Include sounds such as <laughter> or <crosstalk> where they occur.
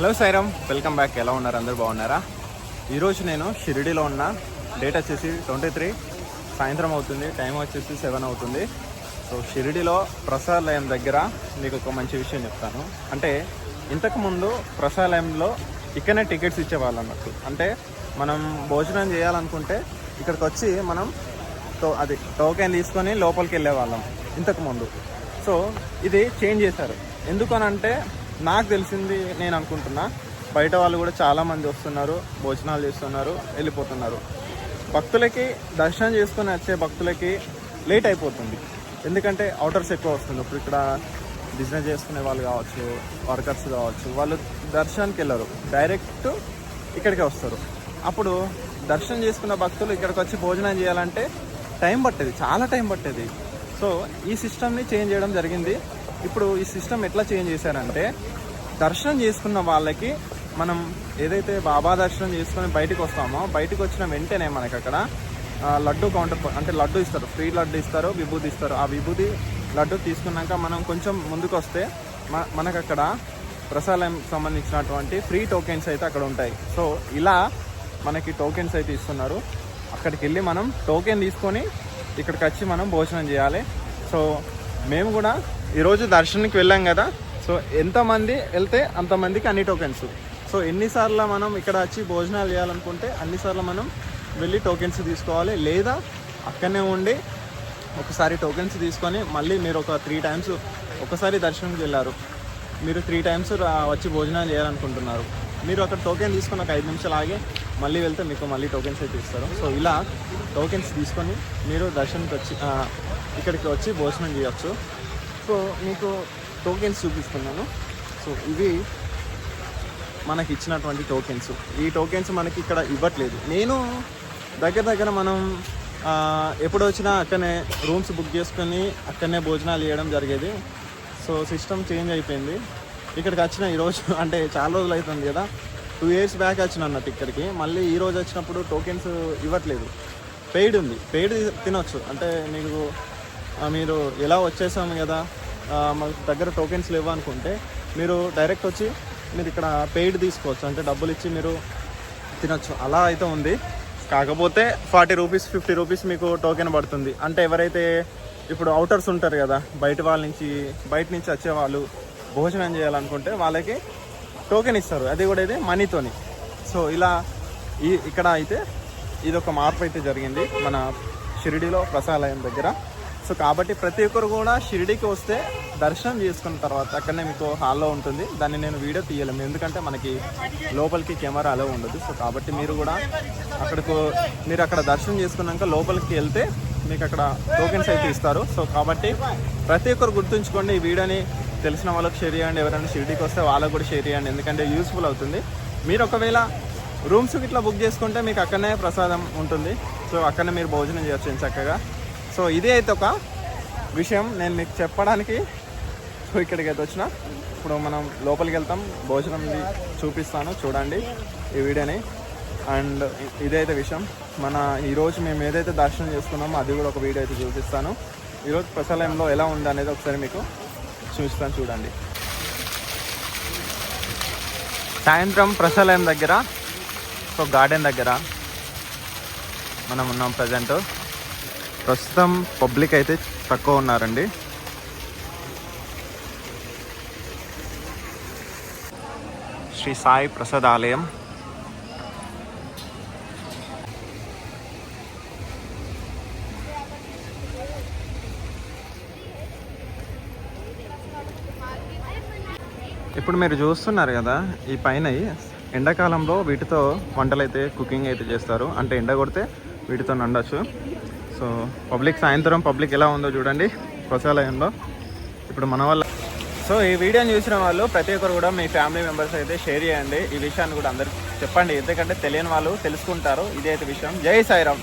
Hello Sairam welcome back. ఎలా ఉన్నారు? అందరు బాగున్నారా? ఈరోజు నేను షిరిడిలో ఉన్న డేట్ వచ్చేసి ట్వంటీ త్రీ. సాయంత్రం అవుతుంది టైం వచ్చేసి సెవెన్ అవుతుంది. సో షిరిడిలో ప్రసాదాలయం దగ్గర మీకు ఒక మంచి విషయం చెప్తాను. అంటే ఇంతకుముందు ప్రసాదాలయంలో ఇక్కడనే టికెట్స్ ఇచ్చేవాళ్ళు అన్నట్టు అంటే మనం భోజనం చేయాలనుకుంటే ఇక్కడికి వచ్చి మనం టో అది టోకెన్ తీసుకొని లోపలికి వెళ్ళే వాళ్ళం ఇంతకుముందు. సో ఇది చేంజ్ చేశారు. ఎందుకనంటే నాకు తెలిసింది నేను అనుకుంటున్నా. బయట వాళ్ళు కూడా చాలామంది వస్తున్నారు భోజనాలు చేస్తున్నారు వెళ్ళిపోతున్నారు. భక్తులకి దర్శనం చేసుకొని వచ్చే భక్తులకి లేట్ అయిపోతుంది. ఎందుకంటే అవుటర్స్ ఎక్కువ వస్తుంది ఇప్పుడు ఇక్కడ బిజినెస్ చేసుకునే వాళ్ళు కావచ్చు వర్కర్స్ కావచ్చు వాళ్ళు దర్శనానికి వెళ్ళరు. డైరెక్ట్ ఇక్కడికే వస్తారు. అప్పుడు దర్శనం చేసుకున్న భక్తులు ఇక్కడికి వచ్చి భోజనం చేయాలంటే టైం పట్టేది చాలా టైం పట్టేది. సో ఈ సిస్టమ్ని చేంజ్ చేయడం జరిగింది. ఇప్పుడు ఈ సిస్టమ్ ఎట్లా చేంజ్ చేశారంటే దర్శనం చేసుకున్న వాళ్ళకి మనం ఏదైతే బాబా దర్శనం చేసుకొని బయటకు వస్తామో బయటకు వచ్చిన వెంటనే మనకి అక్కడ లడ్డు కౌంటర్ అంటే లడ్డు ఇస్తారు ఫ్రీ లడ్డు ఇస్తారు విభూది ఇస్తారు. ఆ విభూది లడ్డు తీసుకున్నాక మనం కొంచెం ముందుకు వస్తే మ- మనకు అక్కడ ప్రసాదం సంబంధించినటువంటి ఫ్రీ టోకెన్స్ అయితే అక్కడ ఉంటాయి. సో ఇలా మనకి టోకెన్స్ అయితే ఇస్తున్నారు. అక్కడికి వెళ్ళి మనం టోకెన్ తీసుకొని ఇక్కడికి వచ్చి మనం భోజనం చేయాలి. సో మేము కూడా ఈరోజు దర్శనంకి వెళ్ళాం కదా. సో ఎంతమంది వెళ్తే అంతమందికి అన్ని టోకెన్స్ సో ఎన్నిసార్లు మనం ఇక్కడ వచ్చి భోజనాలు చేయాలనుకుంటే అన్నిసార్లు మనం వెళ్ళి టోకెన్స్ తీసుకోవాలి. లేదా అక్కడనే ఉండి ఒకసారి టోకెన్స్ తీసుకొని మళ్ళీ మీరు ఒక త్రీ టైమ్స్ ఒకసారి దర్శనంకి వెళ్ళారు. మీరు త్రీ టైమ్స్ వచ్చి భోజనాలు చేయాలనుకుంటున్నారు. మీరు అక్కడ టోకెన్ తీసుకొని ఒక ఐదు నిమిషాలు ఆగి మళ్ళీ వెళ్తే మీకు మళ్ళీ టోకెన్స్ అయితే ఇస్తారు. సో ఇలా టోకెన్స్ తీసుకొని మీరు దర్శనంకి వచ్చి ఇక్కడికి వచ్చి భోజనం చేయొచ్చు. సో మీకు టోకెన్స్ చూపిస్తున్నాను. సో ఇవి మనకి ఇచ్చినటువంటి టోకెన్స్ ఈ టోకెన్స్ మనకి ఇక్కడ ఇవ్వట్లేదు. నేను దగ్గర దగ్గర మనం ఎప్పుడు వచ్చినా అక్కడనే రూమ్స్ బుక్ చేసుకొని అక్కడనే భోజనాలు చేయడం జరిగేది. సో సిస్టమ్ చేంజ్ అయిపోయింది. ఇక్కడికి వచ్చిన ఈరోజు <laughs> అంటే చాలా రోజులు అవుతుంది కదా. టూ ఇయర్స్ బ్యాక్ వచ్చిన అన్నట్టు ఇక్కడికి. మళ్ళీ ఈ రోజు వచ్చినప్పుడు టోకెన్స్ ఇవ్వట్లేదు. పెయిడ్ ఉంది. పెయిడ్ తినొచ్చు. అంటే మీకు మీరు ఎలా వచ్చేసాము కదా మాకు దగ్గర టోకెన్స్ లేవు అనుకుంటే మీరు డైరెక్ట్ వచ్చి మీరు ఇక్కడ పెయిడ్ తీసుకోవచ్చు. అంటే డబ్బులు ఇచ్చి మీరు తినొచ్చు. అలా అయితే ఉంది. కాకపోతే ఫార్టీ రూపీస్ ఫిఫ్టీ రూపీస్ మీకు టోకెన్ పడుతుంది. అంటే ఎవరైతే ఇప్పుడు అవుటర్స్ ఉంటారు కదా బయట వాళ్ళ నుంచి బయట నుంచి వచ్చే వాళ్ళు భోజనం చేయాలనుకుంటే వాళ్ళకి టోకెన్ ఇస్తారు. అది కూడా ఇది మనీతోని సో ఇలా ఈ ఇక్కడ అయితే ఇది ఒక మార్పు అయితే జరిగింది. మన షిరిడిలో ప్రసాలయం దగ్గర. సో కాబట్టి ప్రతి ఒక్కరు కూడా షిరిడికి వస్తే దర్శనం చేసుకున్న తర్వాత అక్కడనే మీకు హాల్లో ఉంటుంది. దాన్ని నేను వీడియో తీయలేము ఎందుకంటే మనకి లోపలికి కెమెరా అలో ఉండదు. సో కాబట్టి మీరు కూడా అక్కడకు మీరు అక్కడ దర్శనం చేసుకున్నాక లోపలికి వెళ్తే మీకు అక్కడ టోకెన్స్ అయితే ఇస్తారు. సో కాబట్టి ప్రతి ఒక్కరు గుర్తుంచుకోండి ఈ వీడియోని తెలిసిన వాళ్ళకి షేర్ చేయండి. ఎవరైనా షిరిడికి వస్తే వాళ్ళకు కూడా షేర్ చేయండి. ఎందుకంటే యూస్ఫుల్ అవుతుంది. మీరు ఒకవేళ రూమ్స్ ఇట్లా బుక్ చేసుకుంటే మీకు అక్కడనే ప్రసాదం ఉంటుంది. సో అక్కడనే మీరు భోజనం చేయొచ్చు చక్కగా. సో ఇదే అయితే ఒక విషయం నేను మీకు చెప్పడానికి సో ఇక్కడికి అయితే వచ్చిన. ఇప్పుడు మనం లోపలికి వెళ్తాం. భోజనం చూపిస్తాను. చూడండి ఈ వీడియోని. అండ్ ఇదైతే విషయం. మన ఈరోజు మేము ఏదైతే దర్శనం చేసుకున్నామో అది కూడా ఒక వీడియో అయితే చూపిస్తాను. ఈరోజు ప్రసాలయంలో ఎలా ఉంది అనేది ఒకసారి మీకు చూపిస్తాను. చూడండి. సాయంత్రం ప్రసాలయం దగ్గర సో గార్డెన్ దగ్గర మనం ఉన్నాం ప్రజెంట్. ప్రస్తుతం పబ్లిక్ అయితే తక్కువ ఉన్నారండి. శ్రీ సాయి ప్రసాద్ ఆలయం. ఇప్పుడు మీరు చూస్తున్నారు కదా ఈ పైన ఎండాకాలంలో వీటితో వంటలు అయితే కుకింగ్ అయితే చేస్తారు. అంటే ఎండ కొడితే వీటితో వండొచ్చు సో పబ్లిక్ సాయంత్రం పబ్లిక్ ఎలా ఉందో చూడండి ప్రసాలయంలో ఇప్పుడు మన వల్ల సో ఈ వీడియోని చూసిన వాళ్ళు ప్రతి ఒక్కరు కూడా మీ ఫ్యామిలీ మెంబర్స్ అయితే షేర్ చేయండి. ఈ విషయాన్ని కూడా అందరికి చెప్పండి. ఎందుకంటే తెలియని వాళ్ళు తెలుసుకుంటారు. ఇదే అయితే విషయం. జై సాయిరామ్.